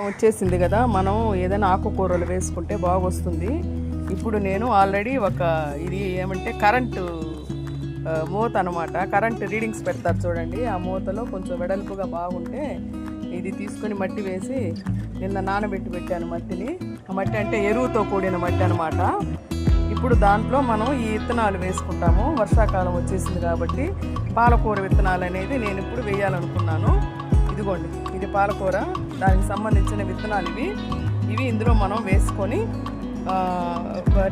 వచ్చేసింది కదా మనం ఏదైనా ఆకుకూరలు వేసుకుంటే బాగొస్తుంది. ఇప్పుడు నేను ఆల్రెడీ ఒక ఇది ఏమంటే కరెంటు మూత అనమాట కరెంట్ రీడింగ్స్ పెడతారు చూడండి. ఆ మూతలో కొంచెం వెడల్పుగా బాగుంటే ఇది తీసుకొని మట్టి వేసి నిన్న నానబెట్టి పెట్టాను మట్టిని. ఆ మట్టి అంటే ఎరువుతో కూడిన మట్టి అనమాట ఇప్పుడు దాంట్లో మనం ఈ విత్తనాలు వేసుకుంటాము. వర్షాకాలం వచ్చేసింది కాబట్టి పాలకూర విత్తనాలు అనేది నేను ఇప్పుడు వేయాలనుకున్నాను. ఇదిగోండి ఇది పాలకూర. దానికి సంబంధించిన విత్తనాలు ఇవి. ఇవి ఇందులో మనం వేసుకొని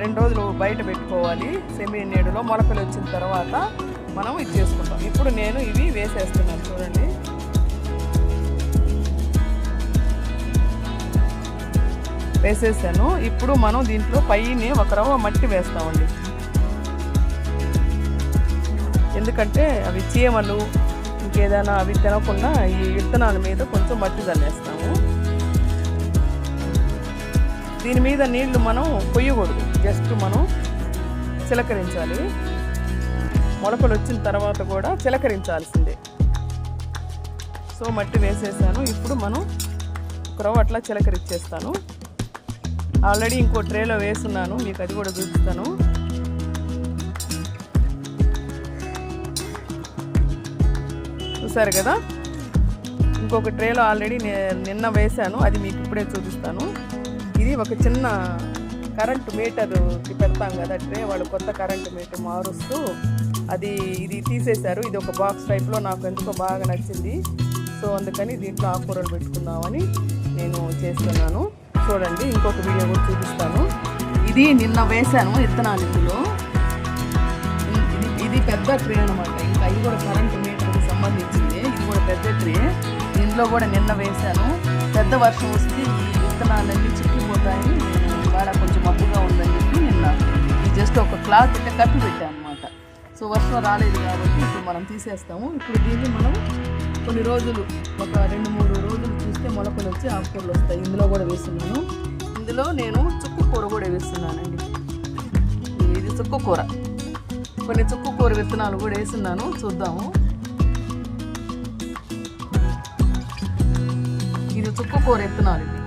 రెండు రోజులు బయట పెట్టుకోవాలి. సెమీ నీడలో మొలకలు వచ్చిన తర్వాత మనం ఇది చేసుకుంటాం. ఇప్పుడు నేను ఇవి వేసేస్తున్నాను చూడండి. వేసేసాను. ఇప్పుడు మనం దీంట్లో పైన ఒక రవ్వ మట్టి వేస్తామండి. ఎందుకంటే అవి చీమలు ఇంకేదైనా అవి తినకుండా ఈ విత్తనాల మీద కొంచెం మట్టి చల్లేస్తాము. దీని మీద నీళ్ళు మనం పొయ్యకూడదు. జస్ట్ మనం చిలకరించాలి. మొలకలు వచ్చిన తర్వాత కూడా చిలకరించాల్సిందే. సో మట్టి వేసేసాను. ఇప్పుడు మనం ఒక అట్లా చిలకరించేస్తాను ఆల్రెడీ ఇంకో ట్రేలో వేస్తున్నాను మీకు అది కూడా చూపిస్తాను. చూసారు కదా? ఇంకొక ట్రేలో ఆల్రెడీ నే- నిన్న వేశాను. అది మీకు ఇప్పుడే చూపిస్తాను. ఇది ఒక చిన్న కరెంటు మీటర్కి పెడతాం కదా ట్రే వాళ్ళు కొత్త కరెంటు మీటర్ మారుస్తూ అది ఇది తీసేశారు. ఇది ఒక బాక్స్ టైప్లో నాకు ఎందుకో బాగా నచ్చింది. సో అందుకని దీంట్లో ఆకుకూరలు పెట్టుకుందామని నేను చేస్తున్నాను. చూడండి ఇంకొక వీడియో కూడా చూపిస్తాను. ఇది నిన్న వేశాను విత్తనాలు ఇందులో. ఇది పెద్ద ట్రే అనమాట ఇంకా ఇది కూడా కరెంట్ సంబంధించింది. ఇది కూడా పెద్ద ట్రీ. ఇందులో కూడా నిన్న వేశాను. పెద్ద వర్షం వస్తే ఈ విత్తనాలన్నీ చిక్కిపోతాయి. నేను ఇవాళ కొంచెం మబ్బుగా ఉందని చెప్పి నిన్న జస్ట్ ఒక క్లాత్ ఇట్లా కప్పి పెట్టాను అనమాట సో వర్షం రాలేదు కాబట్టి ఇప్పుడు మనం తీసేస్తాము. ఇప్పుడు దీన్ని మనం కొన్ని రోజులు ఒక రెండు మూడు రోజులు చూస్తే మొలకలు వచ్చి ఆకుకూరలు వస్తాయి. ఇందులో కూడా వేస్తున్నాను. ఇందులో నేను చుక్కు కూర కూడా వేస్తున్నానండి. ఇది చుక్కు కూర. కొన్ని చుక్కు కూర విత్తనాలు కూడా వేస్తున్నాను. చూద్దాము. చుక్కు కూర విత్తనాలు ఇవి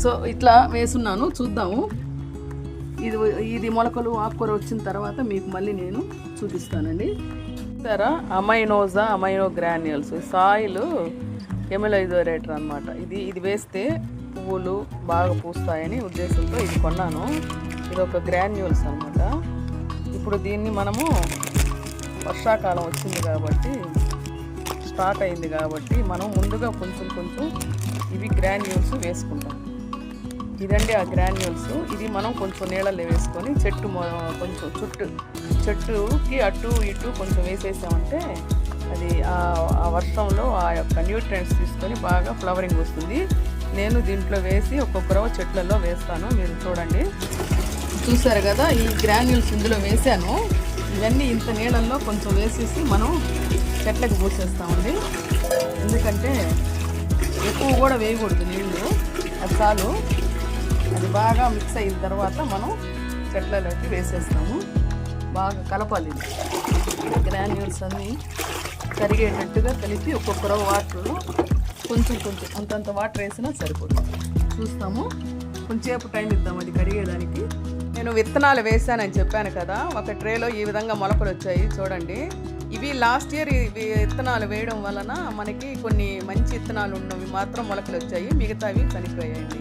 సో ఇట్లా వేసున్నాను చూద్దాము. ఇది ఇది మొలకలు ఆకుకూర వచ్చిన తర్వాత మీకు మళ్ళీ నేను చూపిస్తానండి. చూసారా? అమైనోజా అమైనో గ్రాన్యూల్స్. సాయిల్ ఎమిలైజోరేటర్ అనమాట ఇది ఇది వేస్తే పువ్వులు బాగా పూస్తాయని ఉద్దేశంతో ఇది కొన్నాను. ఇది ఒక గ్రాన్యూల్స్ అనమాట ఇప్పుడు దీన్ని మనము వర్షాకాలం వచ్చింది కాబట్టి స్టార్ట్ అయింది కాబట్టి మనం ముందుగా కొంచెం కొంచెం ఇవి గ్రాన్యూల్స్ వేసుకుంటాం. ఇదండి ఆ గ్రాన్యూల్స్. ఇది మనం కొంచెం నీళ్ళల్లో వేసుకొని చెట్టు కొంచెం చుట్టూ చెట్టుకి అటు ఇటు కొంచెం వేసేసామంటే అది ఆ- ఆ వర్షంలో ఆ యొక్క న్యూట్రియంట్స్ తీసుకొని బాగా ఫ్లవరింగ్ వస్తుంది. నేను దీంట్లో వేసి ఒక్కొక్క రవ్వ చెట్లలో వేస్తాను. మీరు చూడండి. చూసారు కదా ఈ గ్రాన్యూల్స్ ఇందులో వేసాను. ఇవన్నీ ఇంత నీళ్ళల్లో కొంచెం వేసేసి మనం చెట్లకు పోసేస్తామండి. ఎందుకంటే ఎక్కువ కూడా వేయకూడదు నీళ్ళు. అది చాలు. అది బాగా మిక్స్ అయిన తర్వాత మనం చెట్లలోకి వేసేస్తాము. బాగా కలపాలి. గ్రాన్యూల్స్ అన్నీ కరిగేటట్టుగా కలిపి ఒక్కొక్క రవ్వ వాటర్లో కొంచెం కొంచెం అంతంత వాటర్ వేసినా సరిపోతుంది. చూస్తాము. కొంచెంసేపు టైం ఇద్దాం అది కరిగేదానికి. నేను విత్తనాలు వేసానని చెప్పాను కదా ఒక ట్రేలో ఈ విధంగా మొలకలు వచ్చాయి చూడండి. ఇవి లాస్ట్ ఇయర్ ఇవి విత్తనాలు వేయడం వలన మనకి కొన్ని మంచి విత్తనాలు ఉన్నవి మాత్రం మొలకలు వచ్చాయి మిగతావి చనిపోయాయండి.